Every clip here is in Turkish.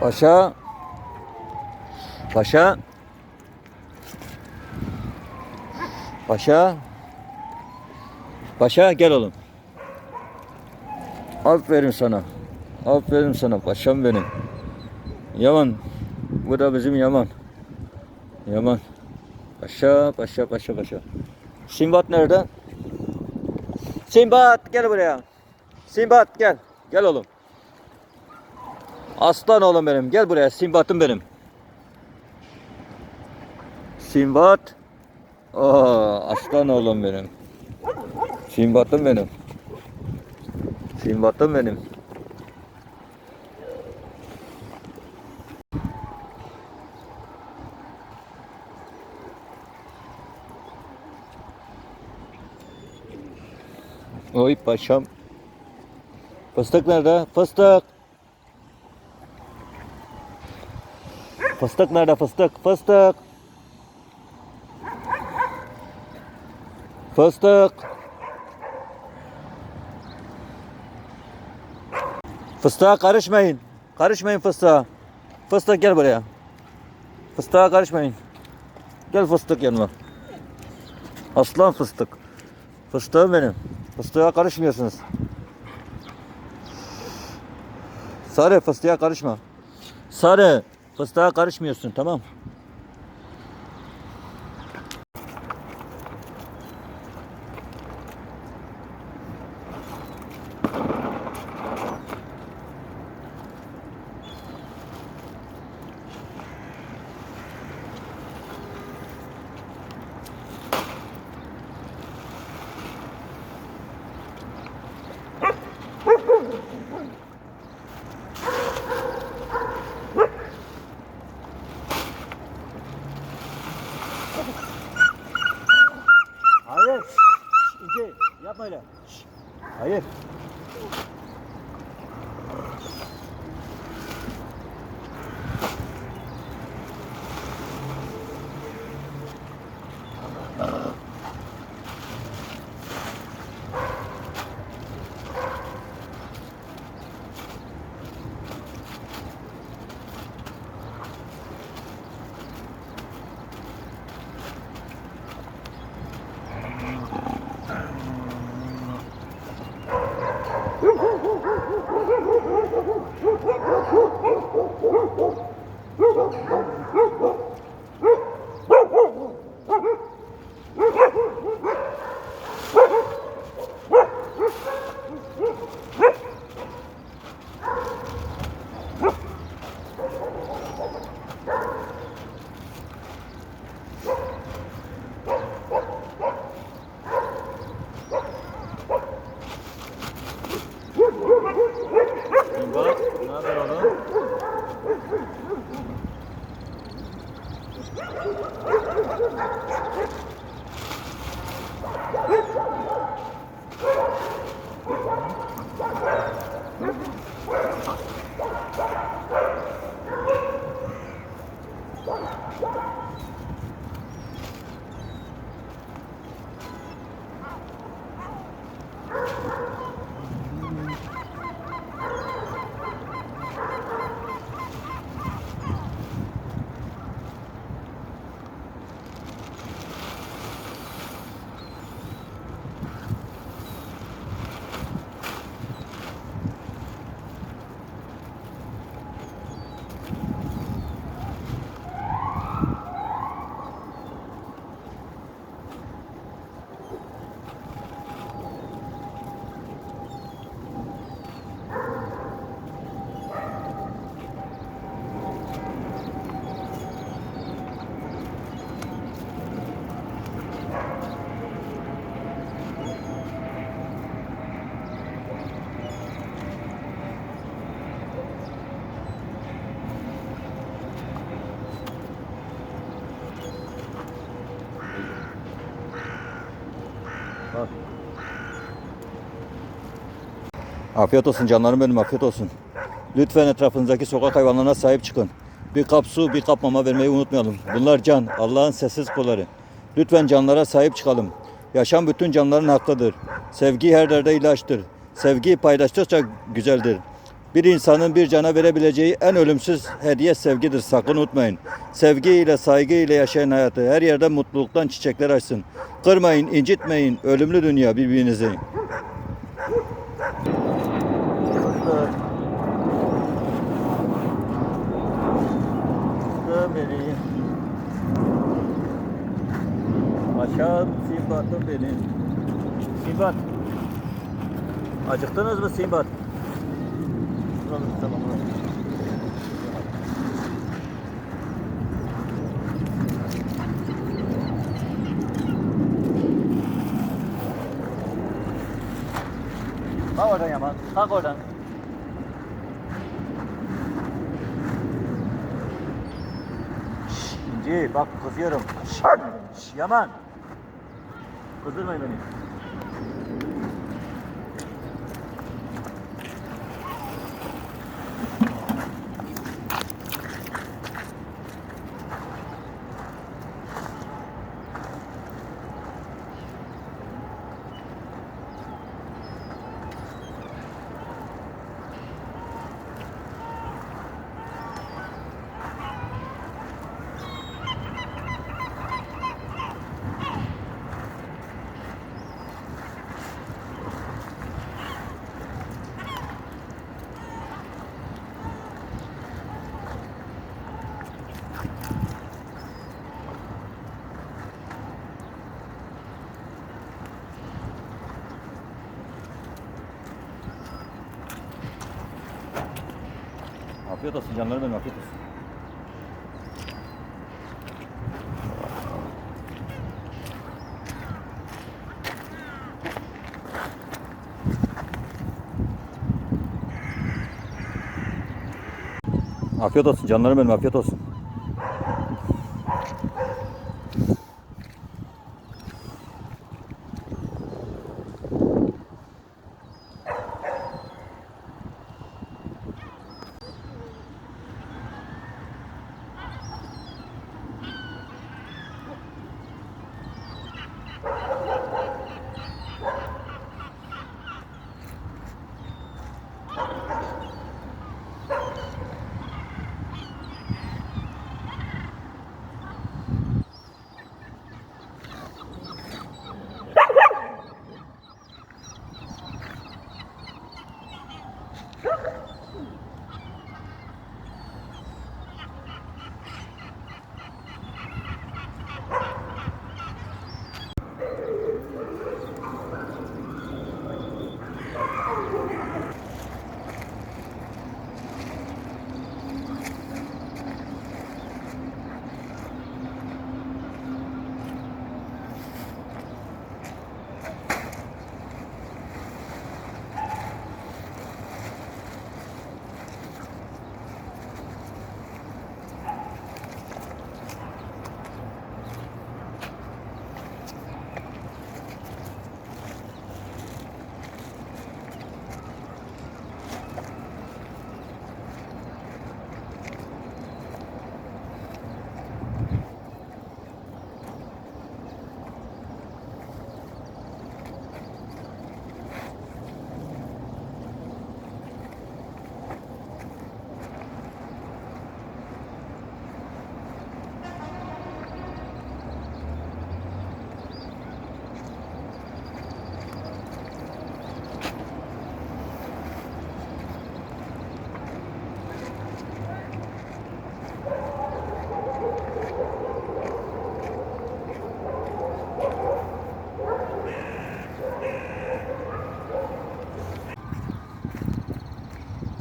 Paşa. Paşa. Paşa. Paşa gel oğlum. Aferin sana. Aferin sana paşam benim. Yaman. Bu da bizim Yaman. Yaman. Paşa, paşa, paşa, paşa. Simbat nerede? Simbat gel buraya. Simbat gel. Gel oğlum. Aslan oğlum benim. Gel buraya. Simbat'ım benim. Simbat. Aa, aslan oğlum benim. Simbat'ım benim. Simbat'ım benim. Oy paşam. Fıstık nerede? Fıstık. Fıstık nerede? Fıstık. Fıstık. Fıstık. Fıstığa karışmayın. Karışmayın fıstığa. Fıstık gel buraya. Fıstığa karışmayın. Gel fıstık yanıma. Aslan fıstık. Fıstığım benim. Fıstığa karışmıyorsunuz. Sarı fıstığa karışma. Sarı fıstığa karışmıyorsun tamam. Hayır. İnce yapma öyle. Hayır. Bak. Afiyet olsun canlarım benim afiyet olsun. Lütfen etrafınızdaki sokak hayvanlarına sahip çıkın. Bir kap su, bir kap mama vermeyi unutmayalım. Bunlar can, Allah'ın sessiz kulları. Lütfen canlara sahip çıkalım. Yaşam bütün canların hakkıdır. Sevgi her derde ilaçtır. Sevgiyi paylaştıkça güzeldir. Bir insanın bir cana verebileceği en ölümsüz hediye sevgidir. Sakın unutmayın. Sevgi ile saygı ile yaşayın hayatı. Her yerde mutluluktan çiçekler açsın. Kırmayın, incitmeyin. Ölümlü dünya birbirinizi. Aşağı Simbat'ım beni. Simbat. Acıktınız mı Simbat? Tamam. Kalk oradan Yaman. Kalk oradan. Şşş, İnci bak kızıyorum. Şşş, Yaman. Kızdırmayın beni. Afiyet olsun canlarım benim afiyet olsun. Afiyet olsun canlarım benim afiyet olsun.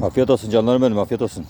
Afiyet olsun canlarım benim afiyet olsun.